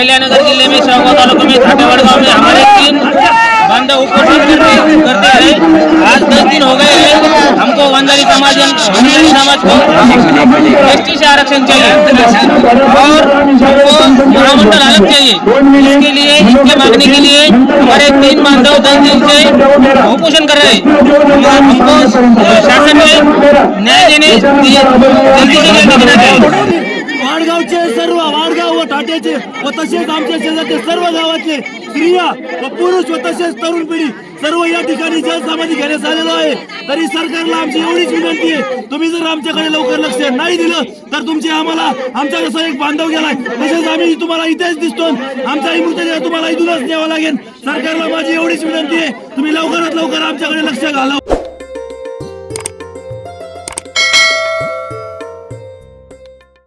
अहिल्यानगर जिले में शौकत तालुक में छाटेवाड़ गाँव में हमारे तीन बंदा उपस्थित करते करते हैं आज दस दिन हो गए हैं हमको वंदारी समाज वंदारी समाज को एस से आरक्षण चाहिए और हमको महामंडल अलग चाहिए इसके लिए इसके मांगने के लिए हमारे तीन बांधव दस दिन से उपोषण कर रहे हैं हमको शासन में न्याय देने जल्दी से न्याय देना चाहिए वाडगावचे सर्व वाडगाव व ठाट्याचे व तसेच आमच्या शेजारचे सर्व गावातले स्त्रिया व पुरुष व तसेच तरुण पिढी सर्व या ठिकाणी जनसमाधी घेण्यात आलेलो आहे तरी सरकारला आमची एवढीच विनंती आहे तुम्ही जर आमच्याकडे लवकर लक्ष नाही दिलं तर तुमचे आम्हाला आमच्या कसं एक बांधव गेलाय तसेच आम्ही तुम्हाला इथेच दिसतो आमचा मृतदेह तुम्हाला इथूनच द्यावा लागेल सरकारला माझी एवढीच विनंती आहे तुम्ही लवकरात लवकर आमच्याकडे लक्ष घालावं